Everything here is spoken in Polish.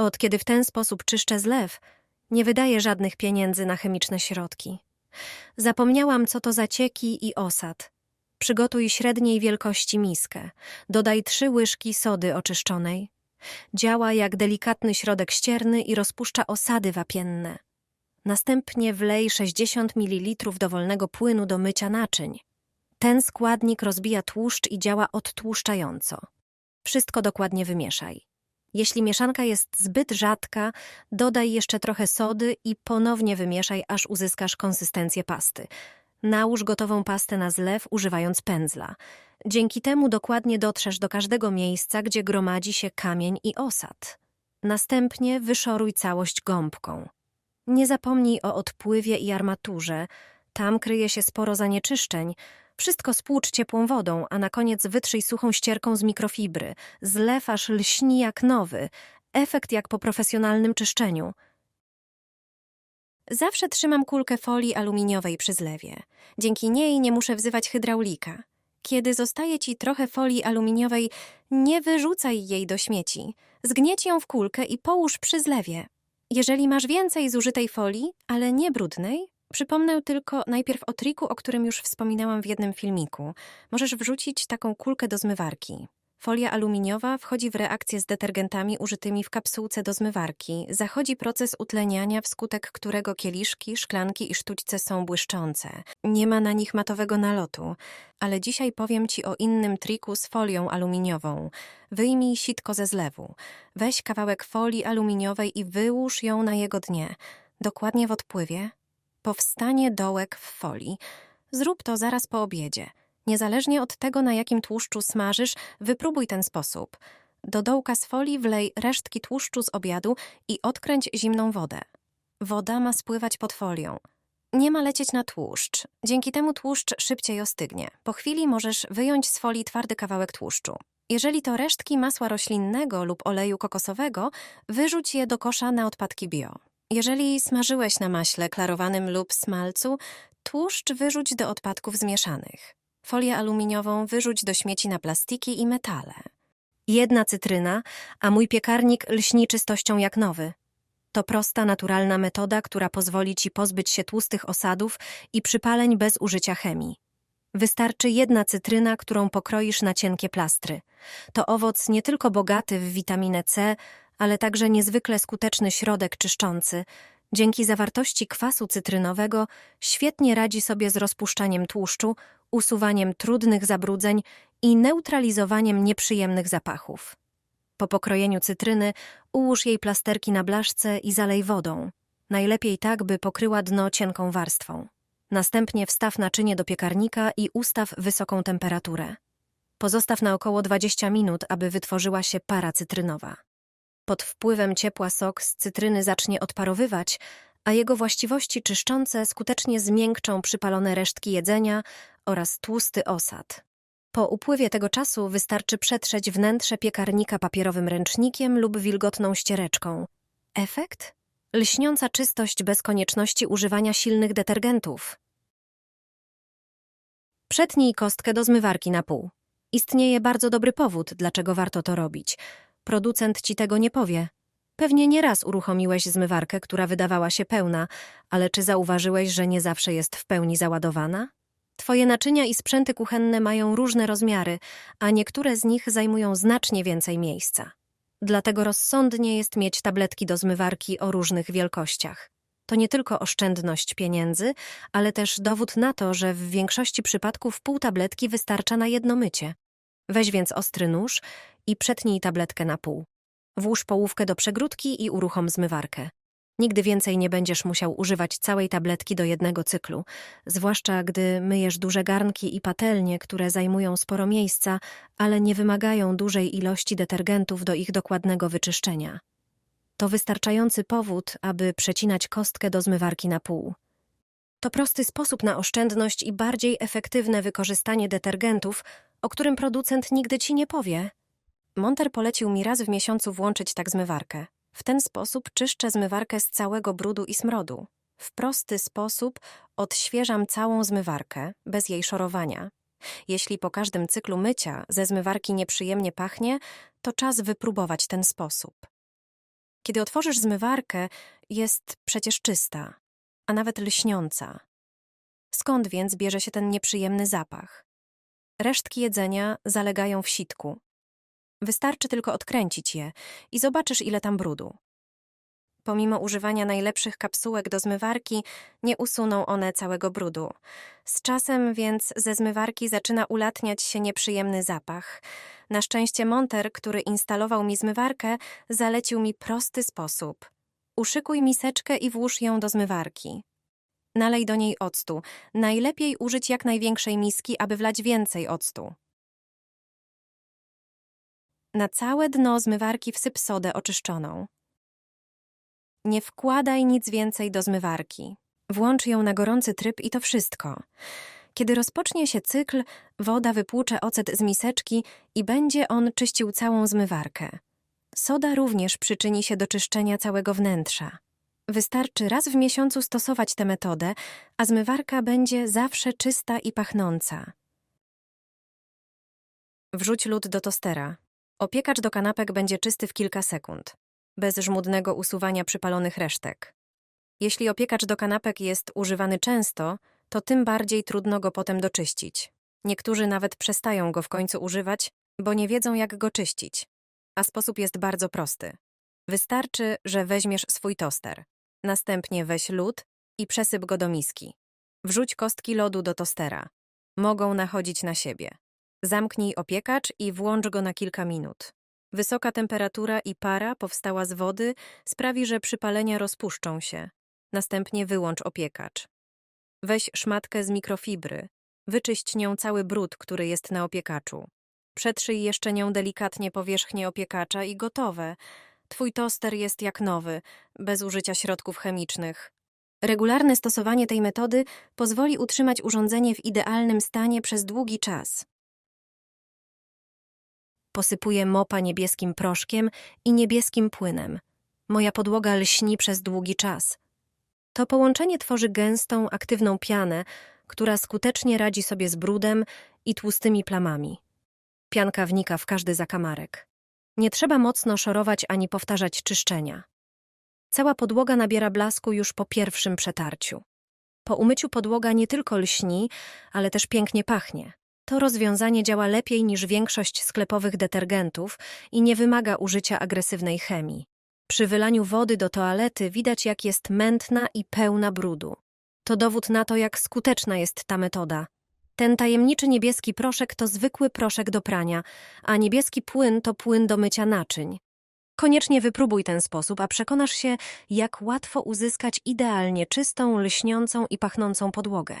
Od kiedy w ten sposób czyszczę zlew, nie wydaję żadnych pieniędzy na chemiczne środki. Zapomniałam, co to zacieki i osad. Przygotuj średniej wielkości miskę. Dodaj trzy łyżki sody oczyszczonej. Działa jak delikatny środek ścierny i rozpuszcza osady wapienne. Następnie wlej 60 ml dowolnego płynu do mycia naczyń. Ten składnik rozbija tłuszcz i działa odtłuszczająco. Wszystko dokładnie wymieszaj. Jeśli mieszanka jest zbyt rzadka, dodaj jeszcze trochę sody i ponownie wymieszaj, aż uzyskasz konsystencję pasty. Nałóż gotową pastę na zlew, używając pędzla. Dzięki temu dokładnie dotrzesz do każdego miejsca, gdzie gromadzi się kamień i osad. Następnie wyszoruj całość gąbką. Nie zapomnij o odpływie i armaturze. Tam kryje się sporo zanieczyszczeń. Wszystko spłucz ciepłą wodą, a na koniec wytrzyj suchą ścierką z mikrofibry. Zlew aż lśni jak nowy. Efekt jak po profesjonalnym czyszczeniu. Zawsze trzymam kulkę folii aluminiowej przy zlewie. Dzięki niej nie muszę wzywać hydraulika. Kiedy zostaje ci trochę folii aluminiowej, nie wyrzucaj jej do śmieci. Zgnieć ją w kulkę i połóż przy zlewie. Jeżeli masz więcej zużytej folii, ale nie brudnej, przypomnę tylko najpierw o triku, o którym już wspominałam w jednym filmiku. Możesz wrzucić taką kulkę do zmywarki. Folia aluminiowa wchodzi w reakcję z detergentami użytymi w kapsułce do zmywarki. Zachodzi proces utleniania, wskutek którego kieliszki, szklanki i sztućce są błyszczące. Nie ma na nich matowego nalotu. Ale dzisiaj powiem Ci o innym triku z folią aluminiową. Wyjmij sitko ze zlewu. Weź kawałek folii aluminiowej i wyłóż ją na jego dnie. Dokładnie w odpływie. Powstanie dołek w folii. Zrób to zaraz po obiedzie. Niezależnie od tego, na jakim tłuszczu smażysz, wypróbuj ten sposób. Do dołka z folii wlej resztki tłuszczu z obiadu i odkręć zimną wodę. Woda ma spływać pod folią. Nie ma lecieć na tłuszcz. Dzięki temu tłuszcz szybciej ostygnie. Po chwili możesz wyjąć z folii twardy kawałek tłuszczu. Jeżeli to resztki masła roślinnego lub oleju kokosowego, wyrzuć je do kosza na odpadki bio. Jeżeli smażyłeś na maśle klarowanym lub smalcu, tłuszcz wyrzuć do odpadków zmieszanych. Folię aluminiową wyrzuć do śmieci na plastiki i metale. Jedna cytryna, a mój piekarnik lśni czystością jak nowy. To prosta, naturalna metoda, która pozwoli ci pozbyć się tłustych osadów i przypaleń bez użycia chemii. Wystarczy jedna cytryna, którą pokroisz na cienkie plastry. To owoc nie tylko bogaty w witaminę C, ale także niezwykle skuteczny środek czyszczący. Dzięki zawartości kwasu cytrynowego świetnie radzi sobie z rozpuszczaniem tłuszczu, usuwaniem trudnych zabrudzeń i neutralizowaniem nieprzyjemnych zapachów. Po pokrojeniu cytryny ułóż jej plasterki na blaszce i zalej wodą. Najlepiej tak, by pokryła dno cienką warstwą. Następnie wstaw naczynie do piekarnika i ustaw wysoką temperaturę. Pozostaw na około 20 minut, aby wytworzyła się para cytrynowa. Pod wpływem ciepła sok z cytryny zacznie odparowywać, a jego właściwości czyszczące skutecznie zmiękczą przypalone resztki jedzenia oraz tłusty osad. Po upływie tego czasu wystarczy przetrzeć wnętrze piekarnika papierowym ręcznikiem lub wilgotną ściereczką. Efekt? Lśniąca czystość bez konieczności używania silnych detergentów. Przetnij kostkę do zmywarki na pół. Istnieje bardzo dobry powód, dlaczego warto to robić. Producent ci tego nie powie. Pewnie nieraz uruchomiłeś zmywarkę, która wydawała się pełna, ale czy zauważyłeś, że nie zawsze jest w pełni załadowana? Twoje naczynia i sprzęty kuchenne mają różne rozmiary, a niektóre z nich zajmują znacznie więcej miejsca. Dlatego rozsądnie jest mieć tabletki do zmywarki o różnych wielkościach. To nie tylko oszczędność pieniędzy, ale też dowód na to, że w większości przypadków pół tabletki wystarcza na jedno mycie. Weź więc ostry nóż i przetnij tabletkę na pół. Włóż połówkę do przegródki i uruchom zmywarkę. Nigdy więcej nie będziesz musiał używać całej tabletki do jednego cyklu, zwłaszcza gdy myjesz duże garnki i patelnie, które zajmują sporo miejsca, ale nie wymagają dużej ilości detergentów do ich dokładnego wyczyszczenia. To wystarczający powód, aby przecinać kostkę do zmywarki na pół. To prosty sposób na oszczędność i bardziej efektywne wykorzystanie detergentów, o którym producent nigdy ci nie powie. Monter polecił mi raz w miesiącu włączyć tak zmywarkę. W ten sposób czyszczę zmywarkę z całego brudu i smrodu. W prosty sposób odświeżam całą zmywarkę, bez jej szorowania. Jeśli po każdym cyklu mycia ze zmywarki nieprzyjemnie pachnie, to czas wypróbować ten sposób. Kiedy otworzysz zmywarkę, jest przecież czysta, a nawet lśniąca. Skąd więc bierze się ten nieprzyjemny zapach? Resztki jedzenia zalegają w sitku. Wystarczy tylko odkręcić je i zobaczysz, ile tam brudu. Pomimo używania najlepszych kapsułek do zmywarki, nie usuną one całego brudu. Z czasem więc ze zmywarki zaczyna ulatniać się nieprzyjemny zapach. Na szczęście monter, który instalował mi zmywarkę, zalecił mi prosty sposób. Uszykuj miseczkę i włóż ją do zmywarki. Nalej do niej octu. Najlepiej użyć jak największej miski, aby wlać więcej octu. Na całe dno zmywarki wsyp sodę oczyszczoną. Nie wkładaj nic więcej do zmywarki. Włącz ją na gorący tryb i to wszystko. Kiedy rozpocznie się cykl, woda wypłucze ocet z miseczki i będzie on czyścił całą zmywarkę. Soda również przyczyni się do czyszczenia całego wnętrza. Wystarczy raz w miesiącu stosować tę metodę, a zmywarka będzie zawsze czysta i pachnąca. Wrzuć lód do tostera. Opiekacz do kanapek będzie czysty w kilka sekund, bez żmudnego usuwania przypalonych resztek. Jeśli opiekacz do kanapek jest używany często, to tym bardziej trudno go potem doczyścić. Niektórzy nawet przestają go w końcu używać, bo nie wiedzą, jak go czyścić. A sposób jest bardzo prosty. Wystarczy, że weźmiesz swój toster. Następnie weź lód i przesyp go do miski. Wrzuć kostki lodu do tostera. Mogą nachodzić na siebie. Zamknij opiekacz i włącz go na kilka minut. Wysoka temperatura i para powstała z wody sprawi, że przypalenia rozpuszczą się. Następnie wyłącz opiekacz. Weź szmatkę z mikrofibry. Wyczyść nią cały brud, który jest na opiekaczu. Przetrzyj jeszcze nią delikatnie powierzchnię opiekacza i gotowe. Twój toster jest jak nowy, bez użycia środków chemicznych. Regularne stosowanie tej metody pozwoli utrzymać urządzenie w idealnym stanie przez długi czas. Posypuję mopa niebieskim proszkiem i niebieskim płynem. Moja podłoga lśni przez długi czas. To połączenie tworzy gęstą, aktywną pianę, która skutecznie radzi sobie z brudem i tłustymi plamami. Pianka wnika w każdy zakamarek. Nie trzeba mocno szorować ani powtarzać czyszczenia. Cała podłoga nabiera blasku już po pierwszym przetarciu. Po umyciu podłoga nie tylko lśni, ale też pięknie pachnie. To rozwiązanie działa lepiej niż większość sklepowych detergentów i nie wymaga użycia agresywnej chemii. Przy wylaniu wody do toalety widać, jak jest mętna i pełna brudu. To dowód na to, jak skuteczna jest ta metoda. Ten tajemniczy niebieski proszek to zwykły proszek do prania, a niebieski płyn to płyn do mycia naczyń. Koniecznie wypróbuj ten sposób, a przekonasz się, jak łatwo uzyskać idealnie czystą, lśniącą i pachnącą podłogę.